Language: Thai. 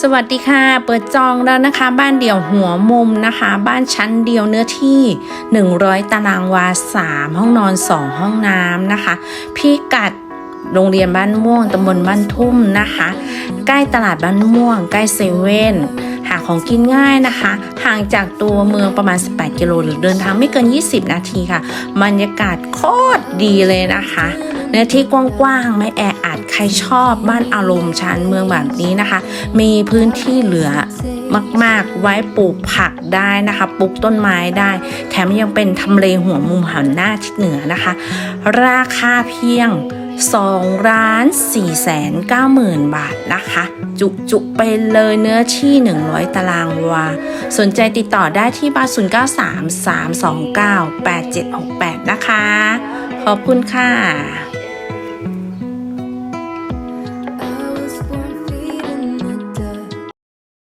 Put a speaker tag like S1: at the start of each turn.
S1: สวัสดีค่ะ เปิดจองแล้วนะคะ บ้านเดี่ยวหัวมุมนะคะ บ้านชั้นเดียวเนื้อที่ 100 ตารางวา 3 ห้องนอน 2 ห้องน้ำนะคะ พิกัดโรงเรียนบ้านม่วงตำบลบ้านทุ่มนะคะ ใกล้ตลาดบ้านม่วง ใกล้เซเว่นหาของกินง่ายนะคะ ห่างจากตัวเมืองประมาณ 18 กิโลหรือเดินทางไม่เกิน 20 นาทีค่ะบรรยากาศโคตรดีเลยนะคะ เนื้อที่กว้างๆไม่แออัดใครชอบบ้านอารมณ์ชานเมืองแบบนี้นะคะ มีพื้นที่เหลือมาก ๆ ไว้ปลูกผักได้นะคะปลูกต้นไม้ได้ แถมยังเป็นทำเลหัวมุมหันหน้าทิศเหนือนะคะ ราคาเพียง2ล้าน4แสน9หมื่นบาทนะคะ จุจุๆไปเลยเนื้อที่ 100 ตารางวา สนใจติดต่อได้ที่บ้าน093 329 8768 นะคะ ขอบคุณค่ะ